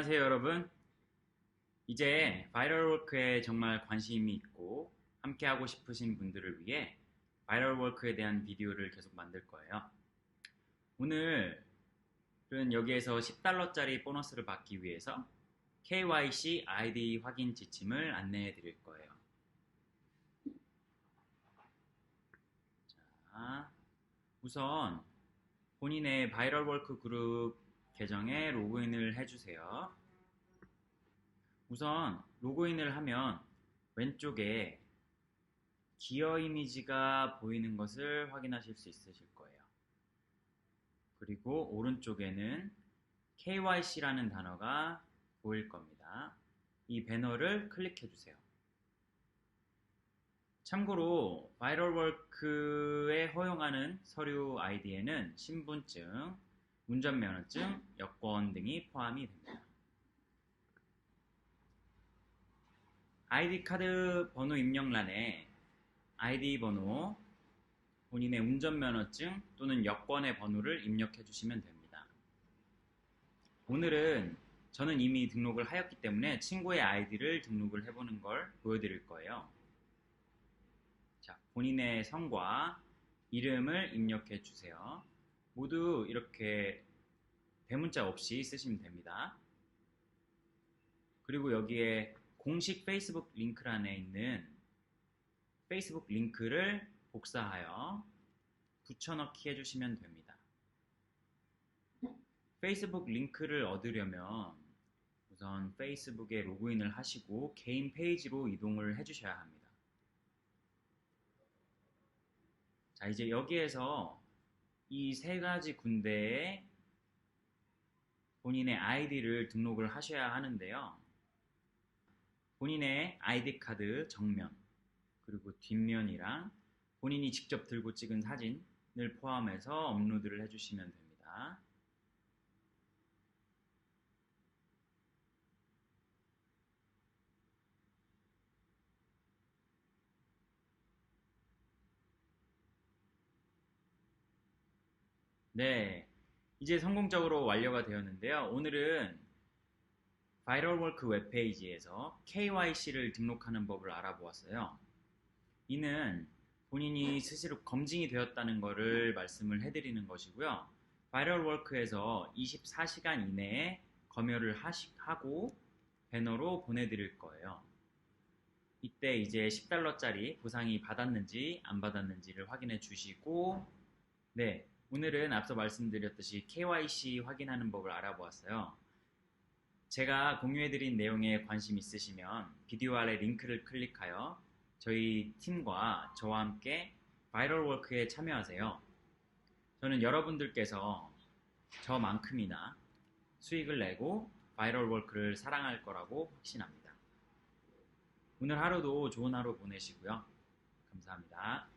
안녕하세요 여러분. 이제 바이럴워크에 정말 관심이 있고 함께 하고 싶으신 분들을 위해 바이럴워크에 대한 비디오를 계속 만들 거예요. 오늘은 여기에서 10달러짜리 보너스를 받기 위해서 KYC ID 확인 지침을 안내해 드릴 거예요. 자, 우선 본인의 바이럴워크 그룹 계정에 로그인을 해주세요. 우선 로그인을 하면 왼쪽에 기어 이미지가 보이는 것을 확인하실 수 있으실 거예요. 그리고 오른쪽에는 KYC라는 단어가 보일 겁니다. 이 배너를 클릭해 주세요. 참고로 바이럴워크에 허용하는 서류 아이디에는 신분증, 운전면허증, 여권 등이 포함이 됩니다. 아이디 카드 번호 입력란에 아이디 번호, 본인의 운전면허증 또는 여권의 번호를 입력해 주시면 됩니다. 오늘은 저는 이미 등록을 하였기 때문에 친구의 아이디를 등록을 해보는 걸 보여드릴 거예요. 자, 본인의 성과, 이름을 입력해 주세요. 모두 이렇게 대문자 없이 쓰시면 됩니다. 그리고 여기에 공식 페이스북 링크란에 있는 페이스북 링크를 복사하여 붙여넣기 해주시면 됩니다. 페이스북 링크를 얻으려면 우선 페이스북에 로그인을 하시고 개인 페이지로 이동을 해주셔야 합니다. 자, 이제 여기에서 이 세 가지 군데에 본인의 아이디를 등록을 하셔야 하는데요. 본인의 아이디 카드 정면, 그리고 뒷면이랑 본인이 직접 들고 찍은 사진을 포함해서 업로드를 해주시면 됩니다. 네, 이제 성공적으로 완료가 되었는데요. 오늘은 바이럴워크 웹페이지에서 KYC를 등록하는 법을 알아보았어요. 이는 본인이 스스로 검증이 되었다는 것을 말씀을 해드리는 것이고요. 바이럴워크에서 24시간 이내에 검열을 하시, 하고 배너로 보내드릴 거예요. 이때 이제 10달러짜리 보상이 받았는지 안 받았는지를 확인해 주시고 네 오늘은 앞서 말씀드렸듯이 KYC 확인하는 법을 알아보았어요. 제가 공유해드린 내용에 관심 있으시면 비디오 아래 링크를 클릭하여 저희 팀과 저와 함께 바이럴 워크에 참여하세요. 저는 여러분들께서 저만큼이나 수익을 내고 바이럴 워크를 사랑할 거라고 확신합니다. 오늘 하루도 좋은 하루 보내시고요. 감사합니다.